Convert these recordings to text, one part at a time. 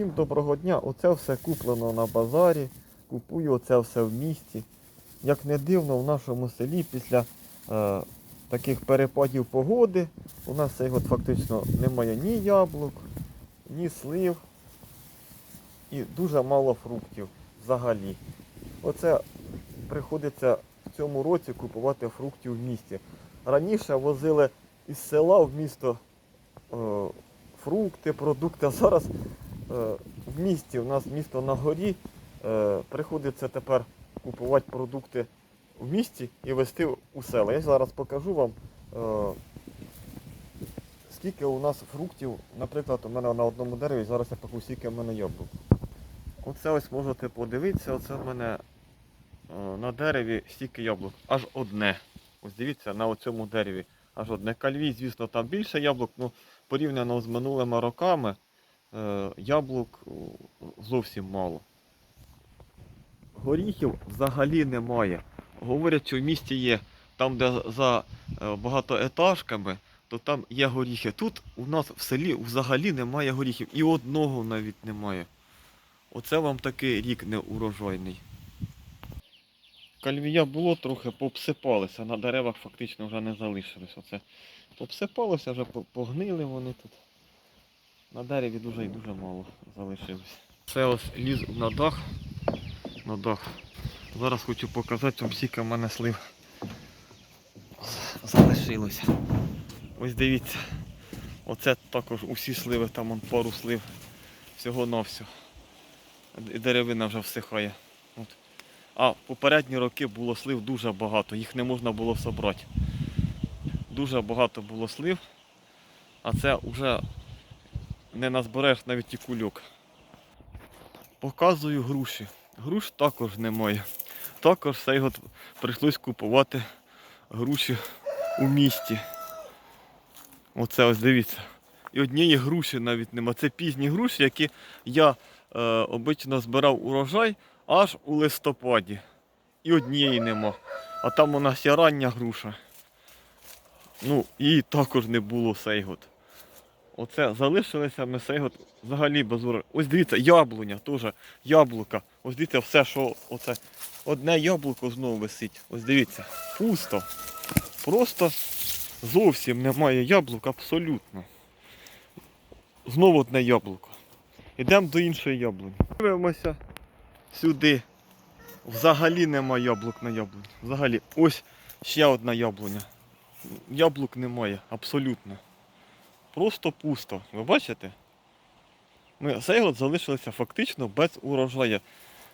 Всім доброго дня. Оце все куплено на базарі. Купую оце все в місті. Як не дивно, в нашому селі після е, таких перепадів погоди у нас год фактично немає ні яблук, ні слив і дуже мало фруктів взагалі. Оце приходиться в цьому році купувати фруктів в місті. Раніше возили із села в місто е, фрукти, продукти, а зараз в місті, у нас місто на горі, е, приходиться тепер купувати продукти в місті і везти у села. Я зараз покажу вам, е, скільки у нас фруктів, наприклад, у мене на одному дереві, зараз я покажу, скільки в мене яблук. Оце ось можете подивитися, оце в мене е, на дереві стільки яблук. Аж одне. Ось дивіться, на цьому дереві. Аж одне кальві, звісно, там більше яблук, ну порівняно з минулими роками е, яблук зовсім мало. Горіхів взагалі немає. Говорять, що в місті є там, де за е, багатоетажками, то там є горіхи. Тут у нас в селі взагалі немає горіхів. І одного навіть немає. Оце вам такий рік неурожайний. Кальвія було трохи, пообсипалися, на деревах фактично вже не залишилось. Оце пообсипалося, вже погнили вони тут. На дереві дуже і дуже мало залишилось. Це ось ліз на дах. На дах. Зараз хочу показати вам, скільки в мене слив залишилося. Ось дивіться. Оце також усі сливи, там он пару слив. Всього на. І деревина вже всихає. От. А попередні роки було слив дуже багато, їх не можна було собрати. Дуже багато було слив, а це вже не назбереш навіть і кульок. Показую груші. Груш також немає. Також цей год прийшлось купувати груші у місті. Оце ось дивіться. І однієї груші навіть нема. Це пізні груші, які я е, обично збирав урожай аж у листопаді. І однієї нема. А там у нас є рання груша. Ну, її також не було цей год. Оце залишилися ми цей год взагалі без урожаю. Ось дивіться, яблуня теж, яблука. Ось дивіться, все, що оце. Одне яблуко знову висить. Ось дивіться, пусто. Просто зовсім немає яблук абсолютно. Знову одне яблуко. Йдемо до іншої яблуні. Дивимося сюди. Взагалі нема яблук на яблуні. Взагалі. Ось ще одна яблуня. Яблук немає, абсолютно. Просто пусто. Ви бачите? Ми цей год залишилися фактично без урожаю.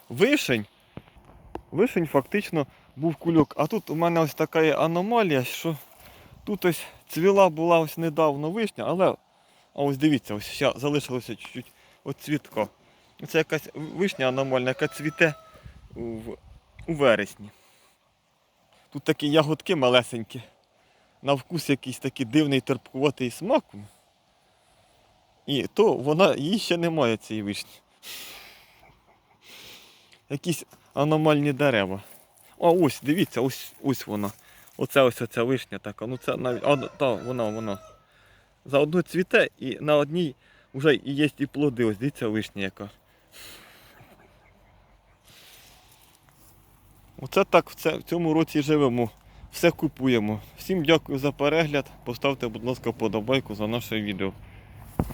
Вишень. Вишень фактично був кульок. А тут у мене ось така аномалія, що тут ось цвіла була ось недавно вишня, але а ось дивіться, ось ще залишилося чуть-чуть от цвітка. Це якась вишня аномальна, яка цвіте у вересні. Тут такі ягодки малесенькі. На вкус якийсь такий дивний терпкуватий смак. І то вона її ще немає цієї вишні. Якісь аномальні дерева. А ось, дивіться, ось ось вона. Оце ось оця вишня така. Ну це навіть. А, та, вона, вона. За одну цвіте і на одній вже і є і плоди. Ось дивіться вишня яка. Оце так в цьому році живемо. Все купуємо. Всім дякую за перегляд. Поставте, будь ласка, подобайку за наше відео.